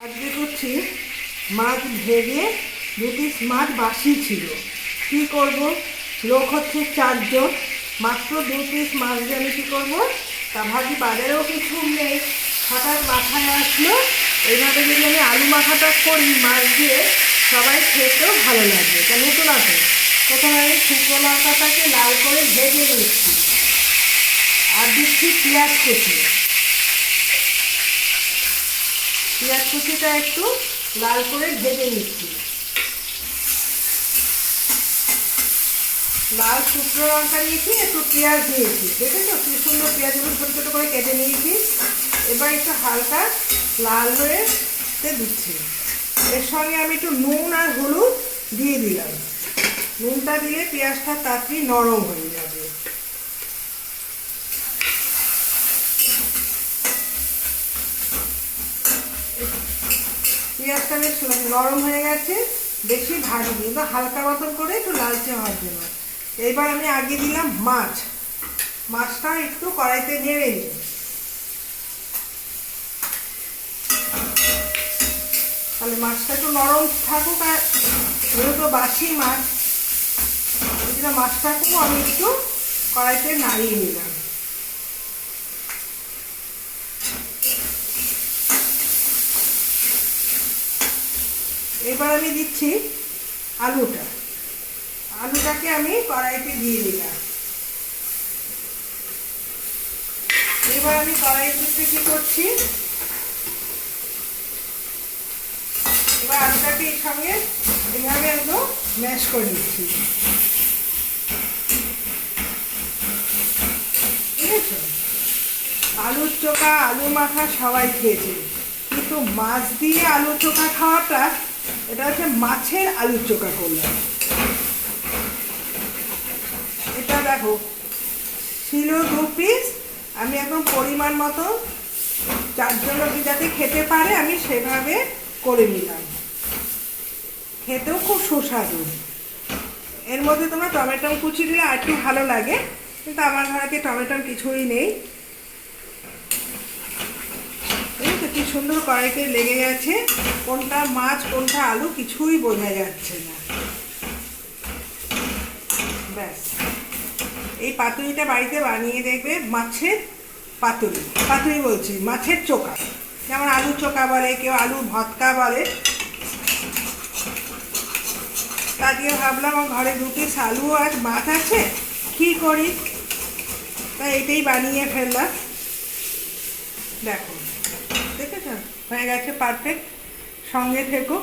আজকে করছি মাছ ভেজে দু মাছ বাসি ছিল। কি করব? লোক হচ্ছে চারজন। মাত্র দু পিস মাছ দিয়ে আমি কী করব? তা ভাবি বাজারেও কিছু নেই। হঠাৎ মাথায় আসলো, এইভাবে যদি আমি আলু মাখাটা করি মাছ দিয়ে, সবাই খেতেও ভালো লাগবে। তা নতুন আছে। প্রথমে আমি শুকনো লঙ্কাটাকে লাল করে ভেজে নিচ্ছি। আর দিচ্ছি পেঁয়াজ কুচি। পেঁয়াজ কুচিটা একটু লাল করে ভেজে নিচ্ছি। লাল শুকনো লঙ্কা নিয়েছি, একটু পেঁয়াজ দিয়েছি। দেখেছ? কি সুন্দর পেঁয়াজগুলো ছোটো ছোটো করে কেটে নিয়েছি। এবার একটু হালকা লাল হয়ে দিচ্ছি। এর সঙ্গে আমি একটু নুন আর হলুদ দিয়ে দিলাম। নুনটা দিলে পেঁয়াজটা তাড়াতাড়ি নরম হয়ে যাবে। পেঁয়াজটা বেশ নরম হয়ে গেছে, বেশি ভাজিনি বা হালকা মতন করে একটু লালচে হওয়ার জন্য এইবার আমি আগে দিলাম মাছ। মাছটা একটু কড়াইতে নেড়ে নিই। তাহলে মাছটা একটু নরম থাকুক আর যেহেতু বাসি মাছ মাছটাকেও আমি একটু কড়াইতে নাড়িয়ে নিলাম। এবার আমি দিচ্ছি আলুটা। আলুটাকে আমি কড়াইতে দিয়ে দিলাম। এবার আমি কড়াইতে কি করছি? এবার আলুটাকে এর সঙ্গে এইভাবে একদম ম্যাশ করে দিচ্ছি ঠিক আছে আলুর চোখা আলু মাখা সবাই খেয়েছে। কিন্তু মাছ দিয়ে আলু চোখা খাওয়াটা এটা হচ্ছে মাছের আলুর চোখা করলাম। এটা দেখো, ছিল দু পিস আমি এখন পরিমাণ মতো চারজন লোক যাতে খেতে পারে, আমি সেভাবে করে নিলাম। খেতেও খুব সুস্বাদু। এর মধ্যে তোমরা টমেটো কুচি দিলে আর একটু ভালো লাগে, কিন্তু আমার ঘরে টমেটো কিছুই নেই এই তো কি সুন্দর কড়াইতে লেগে গেছে, কোনটা মাছ, কোনটা আলু কিছুই বোঝা যাচ্ছে না। ব্যাস। এই পাতুরিটা বাড়িতে বানিয়ে দেখবে মাছের পাতুরি। পাতুরি বলছি, মাছের চোকা যেমন আলু চোকা বলে, কেউ আলু ভৎকা বলে। তা দিয়ে ভাবলাম আমার ঘরে দু পিস আলু আর মাছ আছে, কী করি? তা এটাই বানিয়ে ফেললাম। দেখো। হয়ে গেছে পারফেক্ট সঙ্গে থেকো।